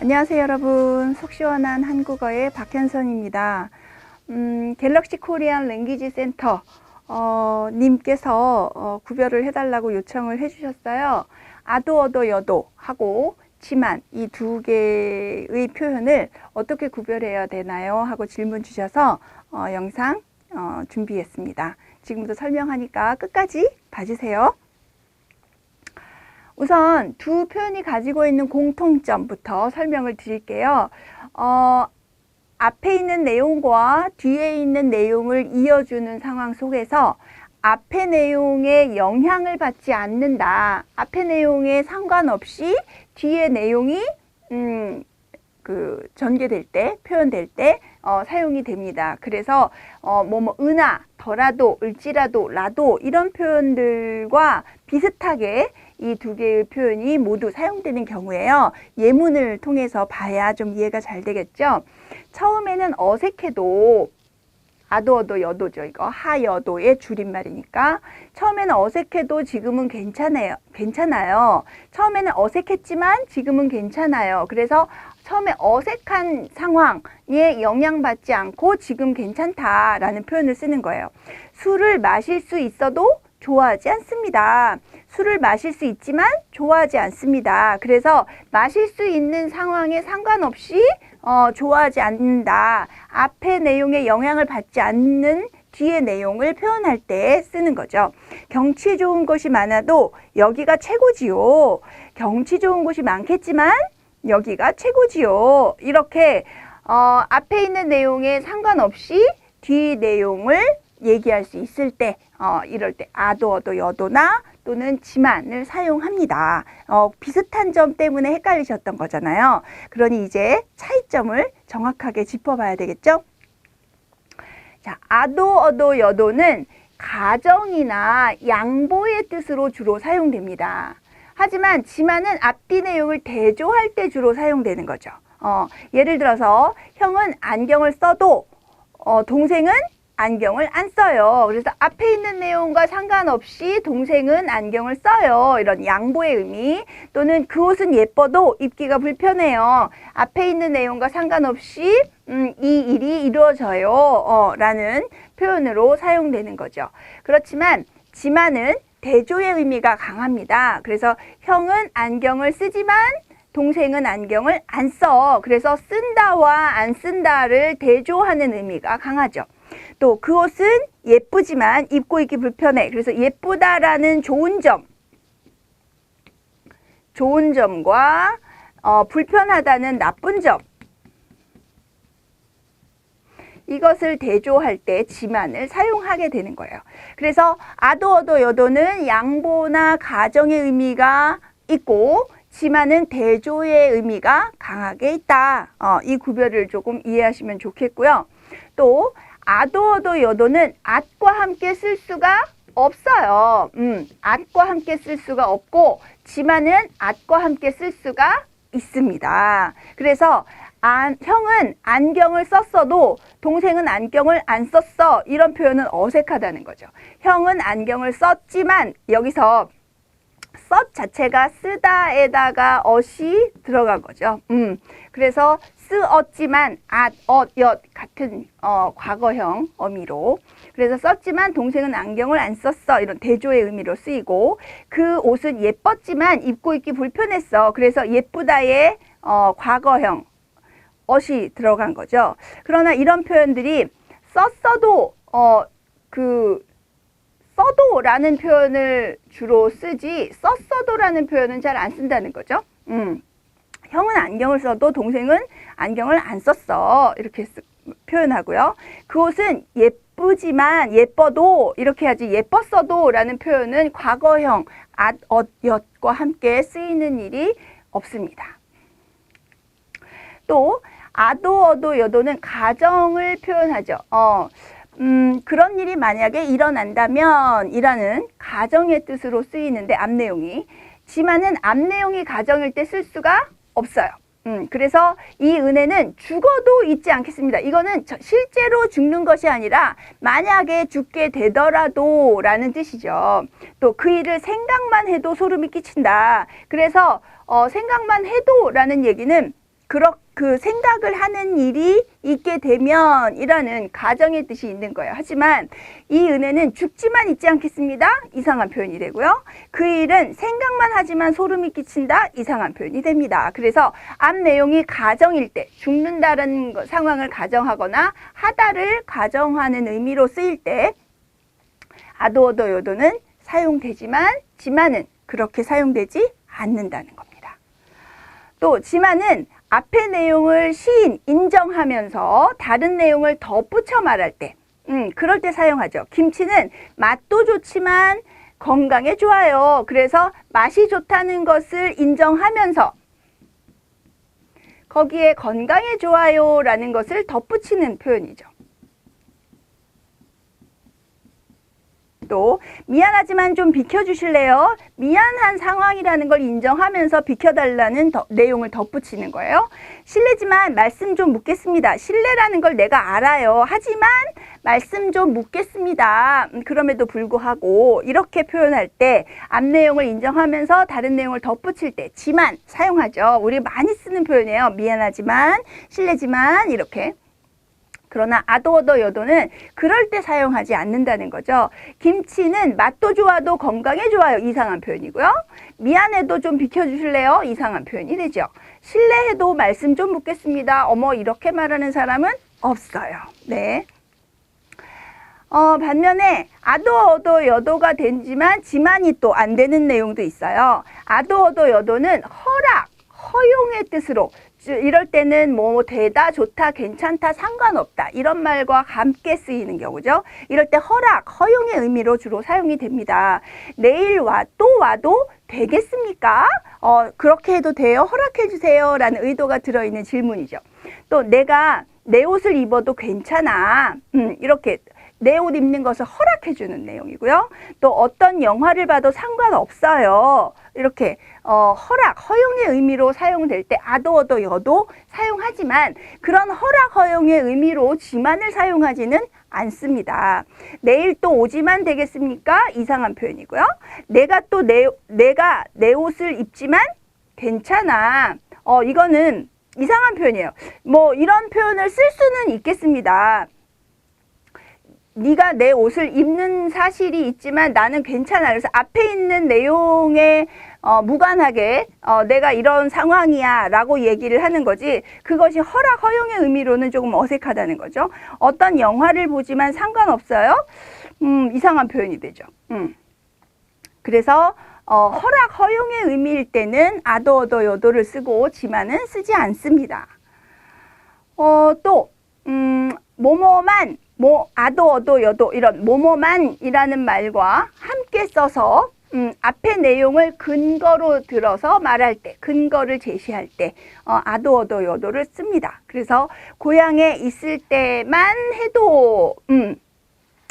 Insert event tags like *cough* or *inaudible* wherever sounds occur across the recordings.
안녕하세요 여러분. 속 시원한 한국어의 박현선입니다. 음, 갤럭시 코리안 랭귀지 센터 어, 님께서 어, 구별을 해달라고 요청을 해주셨어요. 아도 어도 여도 하고 지만 이 두 개의 표현을 어떻게 구별해야 되나요? 하고 질문 주셔서 어, 영상 어, 준비했습니다. 지금부터 설명하니까 끝까지 봐주세요 우선 두 표현이 가지고 있는 공통점부터 설명을 드릴게요. 어, 앞에 있는 내용과 뒤에 있는 내용을 이어주는 상황 속에서 앞에 내용에 영향을 받지 않는다. 앞에 내용에 상관없이 뒤에 내용이 음, 그 전개될 때, 표현될 때 어, 사용이 됩니다. 그래서 어, 뭐뭐 은하, 더라도, 을지라도, 라도 이런 표현들과 비슷하게 이 두 개의 표현이 모두 사용되는 경우에요. 예문을 통해서 봐야 좀 이해가 잘 되겠죠. 처음에는 어색해도 아도어도 여도죠. 이거 하여도의 줄임말이니까 처음에는 어색해도 지금은 괜찮아요. 괜찮아요. 처음에는 어색했지만 지금은 괜찮아요. 그래서 처음에 어색한 상황에 영향받지 않고 지금 괜찮다라는 표현을 쓰는 거예요. 술을 마실 수 있어도 좋아하지 않습니다. 술을 마실 수 있지만 좋아하지 않습니다. 그래서 마실 수 있는 상황에 상관없이 어, 좋아하지 않는다. 앞의 내용에 영향을 받지 않는 뒤의 내용을 표현할 때 쓰는 거죠. 경치 좋은 곳이 많아도 여기가 최고지요. 경치 좋은 곳이 많겠지만 여기가 최고지요. 이렇게 어, 앞에 있는 내용에 상관없이 뒤 내용을 얘기할 수 있을 때, 어, 이럴 때 아도, 어도, 여도나 또는 지만을 사용합니다. 어, 비슷한 점 때문에 헷갈리셨던 거잖아요. 그러니 이제 차이점을 정확하게 짚어봐야 되겠죠? 자, 아도, 어도, 여도는 가정이나 양보의 뜻으로 주로 사용됩니다. 하지만 지만은 앞뒤 내용을 대조할 때 주로 사용되는 거죠. 어, 예를 들어서 형은 안경을 써도 어, 동생은 안경을 안 써요. 그래서 앞에 있는 내용과 상관없이 동생은 안경을 써요. 이런 양보의 의미 또는 그 옷은 예뻐도 입기가 불편해요. 앞에 있는 내용과 상관없이 음, 이 일이 이루어져요. 어, 라는 표현으로 사용되는 거죠. 그렇지만 지만은 대조의 의미가 강합니다. 그래서 형은 안경을 쓰지만 동생은 안경을 안 써. 그래서 쓴다와 안 쓴다를 대조하는 의미가 강하죠. 또 그 옷은 예쁘지만 입고 있기 불편해. 그래서 예쁘다라는 좋은 점, 좋은 점과 어, 불편하다는 나쁜 점. 이것을 대조할 때 지만을 사용하게 되는 거예요. 그래서 아도, 어도, 여도는 양보나 가정의 의미가 있고 지만은 대조의 의미가 강하게 있다. 어, 이 구별을 조금 이해하시면 좋겠고요. 또 아도, 어도, 여도는 at과 함께 쓸 수가 없어요. 음, at과 함께 쓸 수가 없고 지만은 at과 함께 쓸 수가 있습니다. 그래서 안, 형은 안경을 썼어도 동생은 안경을 안 썼어. 이런 표현은 어색하다는 거죠. 형은 안경을 썼지만 여기서 썼 자체가 쓰다에다가 어시 들어간 거죠. 음, 그래서 쓰었지만 앗, 엇, 엿 같은 어, 과거형 어미로 그래서 썼지만 동생은 안경을 안 썼어 이런 대조의 의미로 쓰이고 그 옷은 예뻤지만 입고 있기 불편했어 그래서 예쁘다의 어, 과거형 어시 들어간 거죠. 그러나 이런 표현들이 썼어도 어 그 써도라는 표현을 주로 쓰지 썼어도라는 표현은 잘 안 쓴다는 거죠. 음. 형은 안경을 써도 동생은 안경을 안 썼어. 이렇게 쓰, 표현하고요. 그 옷은 예쁘지만 예뻐도 이렇게 하지 예뻤어도 라는 표현은 과거형 앗, 엇, 엿과 함께 쓰이는 일이 없습니다. 또 아도, 어도, 여도는 가정을 표현하죠. 어, 음, 그런 일이 만약에 일어난다면 이라는 가정의 뜻으로 쓰이는데 앞 내용이 지만은 앞 내용이 가정일 때 쓸 수가 없어요. 음, 그래서 이 은혜는 죽어도 잊지 않겠습니다. 이거는 저- 실제로 죽는 것이 아니라 만약에 죽게 되더라도 라는 뜻이죠. 또 그 일을 생각만 해도 소름이 끼친다. 그래서 어, 생각만 해도 라는 얘기는 그렇 그 생각을 하는 일이 있게 되면 이라는 가정의 뜻이 있는 거예요. 하지만 이 은혜는 죽지만 있지 않겠습니다. 이상한 표현이 되고요. 그 일은 생각만 하지만 소름이 끼친다. 이상한 표현이 됩니다. 그래서 앞 내용이 가정일 때 죽는다는 거- 상황을 가정하거나 하다를 가정하는 의미로 쓰일 때 아도어도 요도는 사용되지만 지만은 그렇게 사용되지 않는다는 겁니다. 또 지만은 앞의 내용을 시인 인정하면서 다른 내용을 덧붙여 말할 때, 음, 그럴 때 사용하죠. 김치는 맛도 좋지만 건강에 좋아요. 그래서 맛이 좋다는 것을 인정하면서 거기에 건강에 좋아요라는 것을 덧붙이는 표현이죠. 또 미안하지만 좀 비켜주실래요? 미안한 상황이라는 걸 인정하면서 비켜달라는 더- 내용을 덧붙이는 거예요. 실례지만 말씀 좀 묻겠습니다. 실례라는 걸 내가 알아요. 하지만 말씀 좀 묻겠습니다. 음, 그럼에도 불구하고 이렇게 표현할 때 앞 내용을 인정하면서 다른 내용을 덧붙일 때 지만 사용하죠. 우리 많이 쓰는 표현이에요. 미안하지만 실례지만 이렇게. 그러나 아도어도 여도는 그럴 때 사용하지 않는다는 거죠. 김치는 맛도 좋아도 건강에 좋아요. 이상한 표현이고요. 미안해도 좀 비켜주실래요? 이상한 표현이 되죠. 실례해도 말씀 좀 묻겠습니다. 어머 이렇게 말하는 사람은 없어요. 네. 어, 반면에 아도 어도 여도가 되지만 지만이 또 안 되는 내용도 있어요. 아도 어도 여도는 허락, 허용의 뜻으로 주- 이럴 때는 뭐 되다, 좋다, 괜찮다, 상관없다 이런 말과 함께 쓰이는 경우죠. 이럴 때 허락, 허용의 의미로 주로 사용이 됩니다. 내일 와 또 와도 되겠습니까? 어, 그렇게 해도 돼요? 허락해 주세요라는 의도가 들어있는 질문이죠. 또 내가 내 옷을 입어도 괜찮아. 음, 이렇게 내 옷 입는 것을 허락해 주는 내용이고요. 또 어떤 영화를 봐도 상관없어요. 이렇게 어, 허락, 허용의 의미로 사용될 때 아도어도 여도 사용하지만 그런 허락, 허용의 의미로 지만을 사용하지는 않습니다. 내일 또 오지만 되겠습니까? 이상한 표현이고요. 내가 또 내, 내가 내 옷을 입지만 괜찮아. 어, 이거는 이상한 표현이에요. 뭐 이런 표현을 쓸 수는 있겠습니다. 네가 내 옷을 입는 사실이 있지만 나는 괜찮아. 그래서 앞에 있는 내용에 어, 무관하게 어, 내가 이런 상황이야 라고 얘기를 하는 거지 그것이 허락 허용의 의미로는 조금 어색하다는 거죠. 어떤 영화를 보지만 상관없어요. 음, 이상한 표현이 되죠. 음. 그래서 어, 허락 허용의 의미일 때는 아도어도 여도를 쓰고 지만은 쓰지 않습니다. 어, 또 음, 뭐뭐만 뭐 아도 어도 여도 이런 뭐뭐만이라는 말과 함께 써서 음, 앞의 내용을 근거로 들어서 말할 때, 근거를 제시할 때, 어, 아도 어도 여도를 씁니다. 그래서 고향에 있을 때만 해도, 음,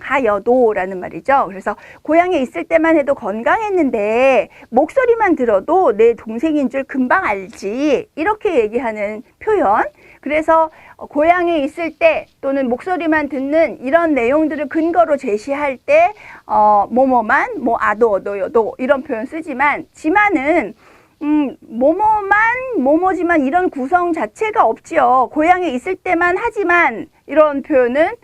하여도라는 말이죠. 그래서 고향에 있을 때만 해도 건강했는데 목소리만 들어도 내 동생인 줄 금방 알지. 이렇게 얘기하는 표현. 그래서 고향에 있을 때 또는 목소리만 듣는 이런 내용들을 근거로 제시할 때 어, 뭐뭐만 뭐 아도 어도 여도 이런 표현 쓰지만 지만은 음, 뭐뭐만 뭐뭐지만 이런 구성 자체가 없지요. 고향에 있을 때만 하지만 이런 표현은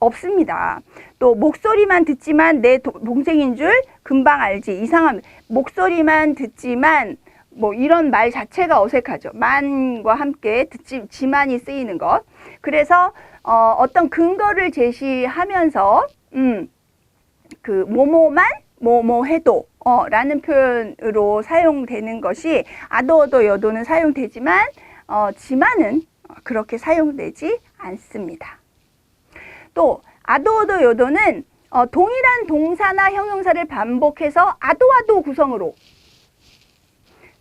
없습니다. 또 목소리만 듣지만 내 도- 동생인 줄 금방 알지. 이상한 목소리만 듣지만 뭐 이런 말 자체가 어색하죠. 만과 함께 듣지 지만이 쓰이는 것. 그래서 어, 어떤 근거를 제시하면서 음, 그 뭐뭐만 뭐뭐 해도 어, 라는 표현으로 사용되는 것이 아도어도 여도는 사용되지만 어, 지만은 그렇게 사용되지 않습니다. 또 아도어도 여도는 어, 동일한 동사나 형용사를 반복해서 아도아도 구성으로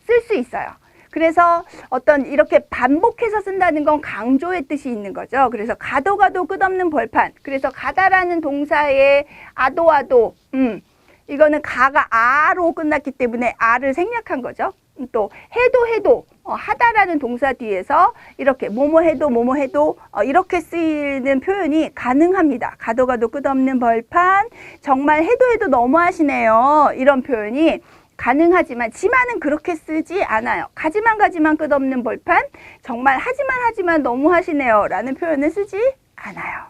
쓸 수 있어요. 그래서 어떤 이렇게 반복해서 쓴다는 건 강조의 뜻이 있는 거죠. 그래서 가도 가도 끝없는 벌판. 그래서 가다라는 동사의 아도 아도 음 이거는 가가 아로 끝났기 때문에 아를 생략한 거죠. 음, 또 해도 해도 어, 하다라는 동사 뒤에서 이렇게 뭐뭐 해도 뭐뭐 해도 어, 이렇게 쓰이는 표현이 가능합니다. 가도 가도 끝없는 벌판 정말 해도 해도 너무하시네요. 이런 표현이 가능하지만 지만은 그렇게 쓰지 않아요. 가지만 가지만 끝없는 벌판 정말 하지만 하지만 너무 하시네요 라는 표현을 쓰지 않아요.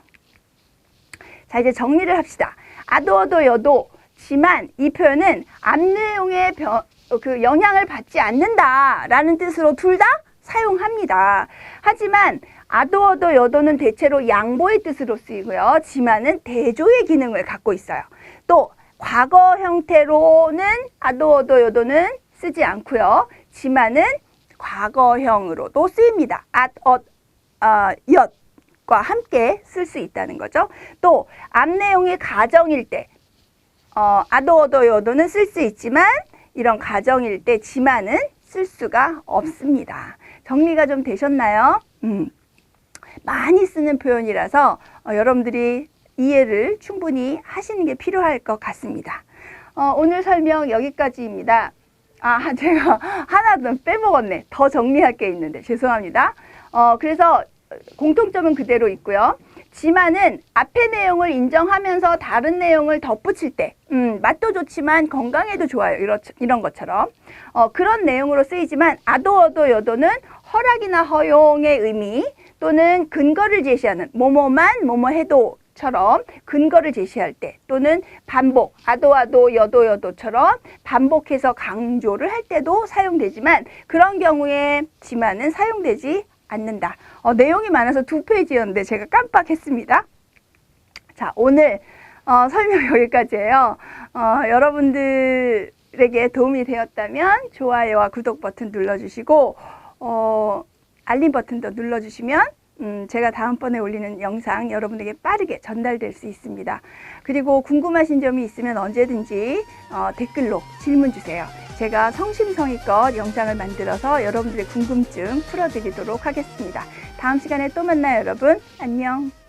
자 이제 정리를 합시다. 아도어도 여도 지만 이 표현은 앞내용의 변- 그 영향을 받지 않는다 라는 뜻으로 둘 다 사용합니다. 하지만 아도어도 여도는 대체로 양보의 뜻으로 쓰이고요. 지만은 대조의 기능을 갖고 있어요. 또 과거 형태로는 아도어도 여도는 쓰지 않고요. 지만은 과거형으로도 쓰입니다. at, 엇, 아, 엿과 함께 쓸 수 있다는 거죠. 또 앞 내용이 가정일 때 어, 아도어도 여도는 쓸 수 있지만 이런 가정일 때 지만은 쓸 수가 없습니다. 정리가 좀 되셨나요? 음. 많이 쓰는 표현이라서 어, 여러분들이 이해를 충분히 하시는 게 필요할 것 같습니다. 어, 오늘 설명 여기까지입니다. 아, *laughs* 제가 하나 더 빼먹었네. 더 정리할 게 있는데 죄송합니다. 어, 그래서 공통점은 그대로 있고요. 지만은 앞의 내용을 인정하면서 다른 내용을 덧붙일 때, 음, 맛도 좋지만 건강에도 좋아요. 이런, 이런 것처럼. 어, 그런 내용으로 쓰이지만, 아도어도 여도는 허락이나 허용의 의미 또는 근거를 제시하는 뭐뭐만 뭐뭐 해도 처럼 근거를 제시할 때 또는 반복, 아도아도 여도 여도처럼 반복해서 강조를 할 때도 사용되지만 그런 경우에 지만은 사용되지 않는다. 어, 내용이 많아서 두 페이지였는데 제가 깜빡했습니다. 자, 오늘 어, 설명 *laughs* 여기까지예요. 어, 여러분들에게 도움이 되었다면 좋아요와 구독 버튼 눌러주시고 어, 알림 버튼도 눌러주시면 음, 제가 다음번에 올리는 영상 여러분에게 빠르게 전달될 수 있습니다. 그리고 궁금하신 점이 있으면 언제든지 어, 댓글로 질문 주세요. 제가 성심성의껏 영상을 만들어서 여러분들의 궁금증 풀어드리도록 하겠습니다. 다음 시간에 또 만나요, 여러분. 안녕.